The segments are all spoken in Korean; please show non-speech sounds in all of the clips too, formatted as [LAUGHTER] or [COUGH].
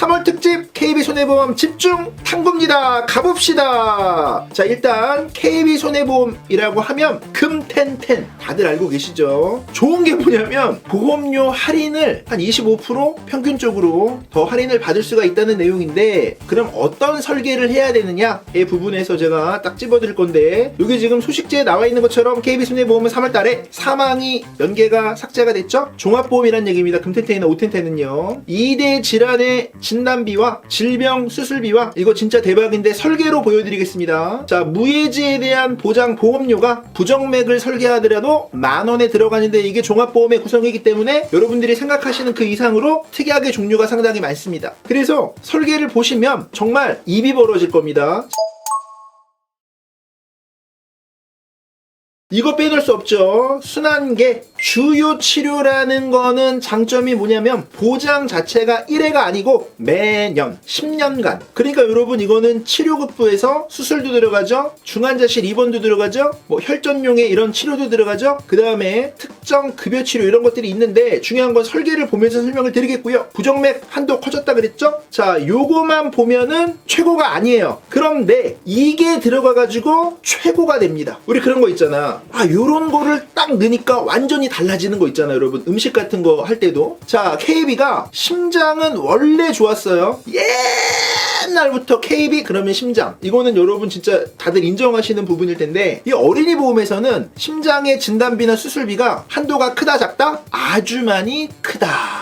3월 특집 KB 손해보험 집중 탐구입니다. 가봅시다. 자 일단 KB 손해보험이라고 하면 금텐텐 다들 알고 계시죠? 좋은 게 뭐냐면 보험료 할인을 한 25% 평균적으로 더 할인을 받을 수가 있다는 내용인데 그럼 어떤 설계를 해야 되느냐의 부분에서 제가 딱 집어드릴 건데 여기 지금 소식지에 나와 있는 것처럼 KB 손해보험은 3월 달에 사망이 연계가 삭제가 됐죠? 종합보험이란 얘기입니다. 금텐텐이나 오텐텐은요. 2대 질환의 진단비와 질병 수술비와 이거 진짜 대박인데 설계로 보여드리겠습니다. 자 무예지에 대한 보장 보험료가 부정맥을 설계하더라도 만 원에 들어가는데 이게 종합보험의 구성이기 때문에 여러분들이 생각하시는 그 이상으로 특이하게 종류가 상당히 많습니다. 그래서 설계를 보시면 정말 입이 벌어질 겁니다. 이거 빼놓을 수 없죠. 순환계 주요 치료라는 거는 장점이 뭐냐면 보장 자체가 1회가 아니고 매년 10년간. 그러니까 여러분 이거는 치료급부에서 수술도 들어가죠. 중환자실 입원도 들어가죠. 뭐 혈전용의 이런 치료도 들어가죠. 그 다음에 특정 급여 치료 이런 것들이 있는데 중요한 건 설계를 보면서 설명을 드리겠고요. 부정맥 한도 커졌다 그랬죠? 자, 요거만 보면은 최고가 아니에요. 그런데 이게 들어가 가지고 최고가 됩니다. 우리 그런 거 있잖아. 아, 요런 거를 딱 넣으니까 완전히 달라지는 거 있잖아요, 여러분. 음식 같은 거 할 때도. 자, KB가 심장은 원래 좋았어요. 옛날부터 KB 그러면 심장. 이거는 여러분 진짜 다들 인정하시는 부분일 텐데 이 어린이 보험에서는 심장의 진단비나 수술비가 한도가 크다 작다? 아주 많이 크다.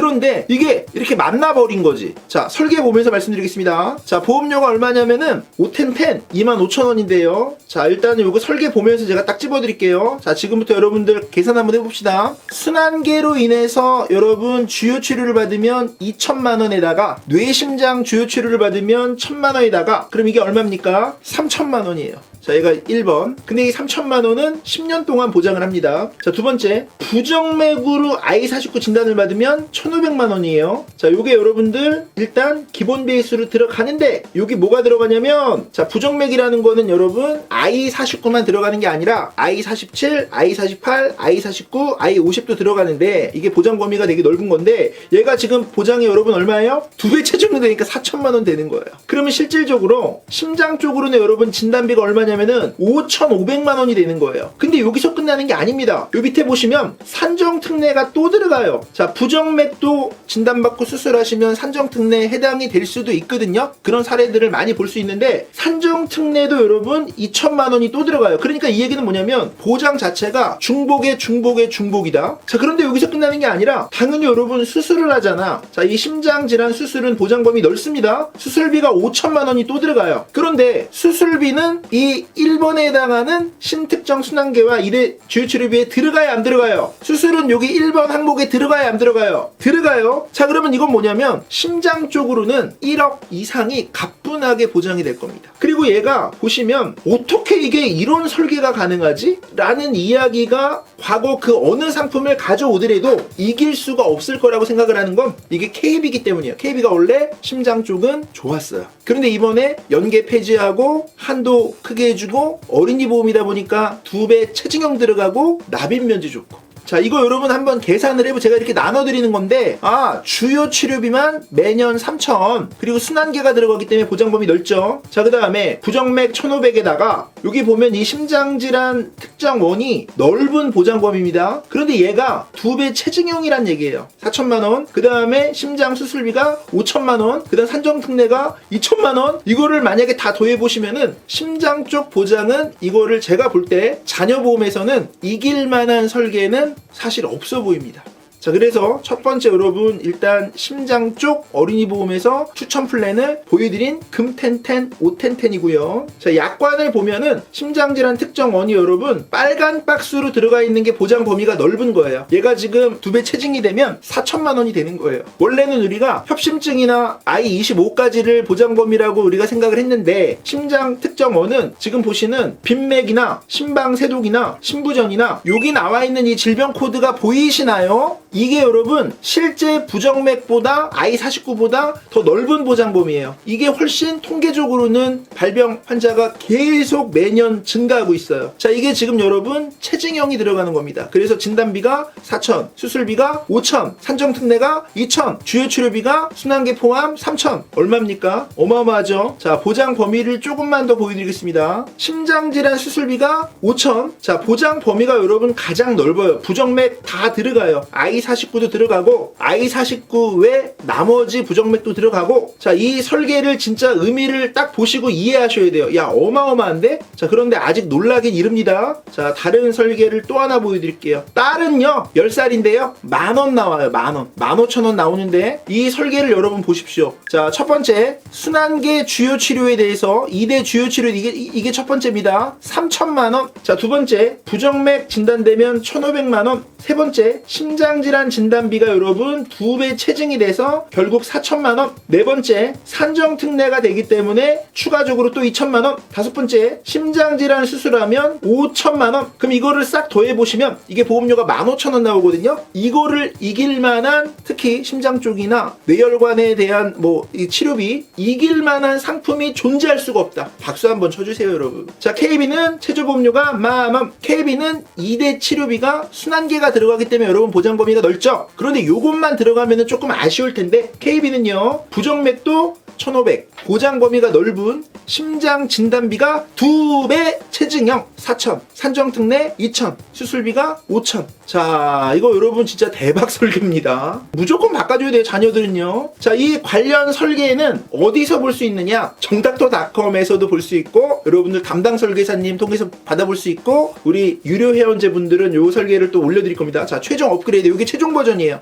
그런데 이게 이렇게 만나버린 거지. 자, 설계 보면서 말씀드리겠습니다. 자, 보험료가 얼마냐면은 5텐텐 25,000원인데요. 자, 일단은 이거 설계 보면서 제가 딱 집어드릴게요. 자, 지금부터 여러분들 계산 한번 해봅시다. 순환계로 인해서 여러분 주요 치료를 받으면 2천만 원에다가 뇌심장 주요 치료를 받으면 1천만 원에다가 그럼 이게 얼마입니까? 3천만 원이에요. 자, 얘가 1번. 근데 이 3천만 원은 10년 동안 보장을 합니다. 자, 두 번째. 부정맥으로 I49 진단을 받으면 1,500만 원이에요. 자, 요게 여러분들 일단 기본 베이스로 들어가는데 여기 뭐가 들어가냐면 자, 부정맥이라는 거는 여러분 I49만 들어가는 게 아니라 I47, I48, I49, I50도 들어가는데 이게 보장 범위가 되게 넓은 건데 얘가 지금 보장이 여러분 얼마예요? 두 배 체중이 되니까 4천만 원 되는 거예요. 그러면 실질적으로 심장 쪽으로는 여러분 진단비가 얼마냐 면은 5,500만 원이 되는 거예요. 근데 여기서 끝나는 게 아닙니다. 요 밑에 보시면 산정 특례가 또 들어가요. 자, 부정맥도 진단받고 수술하시면 산정 특례에 해당이 될 수도 있거든요. 그런 사례들을 많이 볼 수 있는데 산정 특례도 여러분 2천만 원이 또 들어가요. 그러니까 이 얘기는 뭐냐면 보장 자체가 중복의 중복의 중복이다. 자, 그런데 여기서 끝나는 게 아니라 당연히 여러분 수술을 하잖아. 자, 이 심장 질환 수술은 보장 범위 넓습니다. 수술비가 5천만 원이 또 들어가요. 그런데 수술비는 이 1번에 해당하는 신특정 순환계와 1회 주요 치료비에 들어가야 안 들어가요. 수술은 여기 1번 항목에 들어가야 안 들어가요. 들어가요. 자, 그러면 이건 뭐냐면 심장 쪽으로는 1억 이상이 가뿐하게 보장이 될 겁니다. 그리고 얘가 보시면 어떻게 이게 이런 설계가 가능하지? 라는 이야기가 과거 그 어느 상품을 가져오더라도 이길 수가 없을 거라고 생각을 하는 건 이게 KB이기 때문이에요. KB가 원래 심장 쪽은 좋았어요. 그런데 이번에 연계 폐지하고 한도 크게 해주고 어린이 보험이다 보니까 두 배 체증형 들어가고 납입 면제 좋고 자, 이거 여러분 한번 계산을 해보 제가 이렇게 나눠드리는 건데, 아, 주요 치료비만 매년 3,000, 그리고 순환계가 들어가기 때문에 보장범위 넓죠. 자, 그 다음에 부정맥 1,500에다가, 여기 보면 이 심장질환 특정 원이 넓은 보장범위입니다. 그런데 얘가 두 배 체증형이란 얘기예요. 4천만원, 그 다음에 심장 수술비가 5천만원, 그 다음 산정특례가 2천만원, 이거를 만약에 다 더해보시면은, 심장 쪽 보장은 이거를 제가 볼 때, 자녀보험에서는 이길 만한 설계는 사실 없어 보입니다. 자, 그래서 첫 번째 여러분, 일단 심장 쪽 어린이 보험에서 추천 플랜을 보여드린 금텐텐, 오텐텐이고요. 자, 약관을 보면은 심장질환 특정 원이 여러분, 빨간 박스로 들어가 있는 게 보장 범위가 넓은 거예요. 얘가 지금 두 배 체증이 되면 4천만 원이 되는 거예요. 원래는 우리가 협심증이나 I25까지를 보장 범위라고 우리가 생각을 했는데, 심장 특정 원은 지금 보시는 빈맥이나 심방세독이나 심부전이나 여기 나와 있는 이 질병 코드가 보이시나요? 이게 여러분 실제 부정맥보다 I49보다 더 넓은 보장 범위예요. 이게 훨씬 통계적으로는 발병 환자가 계속 매년 증가하고 있어요. 자, 이게 지금 여러분 체증형이 들어가는 겁니다. 그래서 진단비가 4천, 수술비가 5천, 산정특례가 2천, 주요 치료비가 순환계 포함 3천. 얼마입니까? 어마어마하죠. 자, 보장 범위를 조금만 더 보여드리겠습니다. 심장 질환 수술비가 5천. 자, 보장 범위가 여러분 가장 넓어요. 부정맥 다 들어가요. I49도 들어가고 I49 외 나머지 부정맥도 들어가고 자, 이 설계를 진짜 의미를 딱 보시고 이해하셔야 돼요. 야, 어마어마한데? 자, 그런데 아직 놀라긴 이릅니다. 자, 다른 설계를 또 하나 보여드릴게요. 딸은요, 10살인데요. 만원 나와요, 만 원. 만 오천 원 나오는데, 이 설계를 여러분 보십시오. 자, 첫 번째, 순환계 주요 치료에 대해서 2대 주요 치료, 이게, 이- 이게 첫 번째입니다. 3천만 원. 자, 두 번째, 부정맥 진단되면 1,500만 원. 세 번째, 심장질 환 진단비가 여러분 두 배 체증이 돼서 결국 4천만 원. 네 번째, 산정 특례가 되기 때문에 추가적으로 또 2천만 원. 다섯 번째, 심장 질환 수술하면 5천만 원. 그럼 이거를 싹 더해 보시면 이게 보험료가 15,000원 나오거든요. 이거를 이길 만한 특히 심장 쪽이나 뇌혈관에 대한 뭐이 치료비 이길 만한 상품이 존재할 수가 없다. 박수 한번 쳐주세요, 여러분. 자, KB는 최저 보험료가 마맘. KB는 2대 치료비가 순환계가 들어가기 때문에 여러분 보장 범위가 넓죠. 그런데 요것만 들어가면 조금 아쉬울 텐데 KB는요 부정맥도 1500 보장 범위가 넓은 심장 진단비가 두 배 체증형. 4000 산정특 례 2000 수술비가 5000자 이거 여러분 진짜 대박 [LAUGHS] 설계입니다. 무조건 바꿔줘야 돼요 자녀들은요. 자 이 관련 설계는 어디서 볼 수 있느냐? 정닥터닷컴에서도 볼 수 있고 여러분들 담당 설계사님 통해서 받아볼 수 있고 우리 유료 회원제분들은 요 설계를 또 올려드릴 겁니다. 자 최종 업그레이드. 이게 최종 버전이에요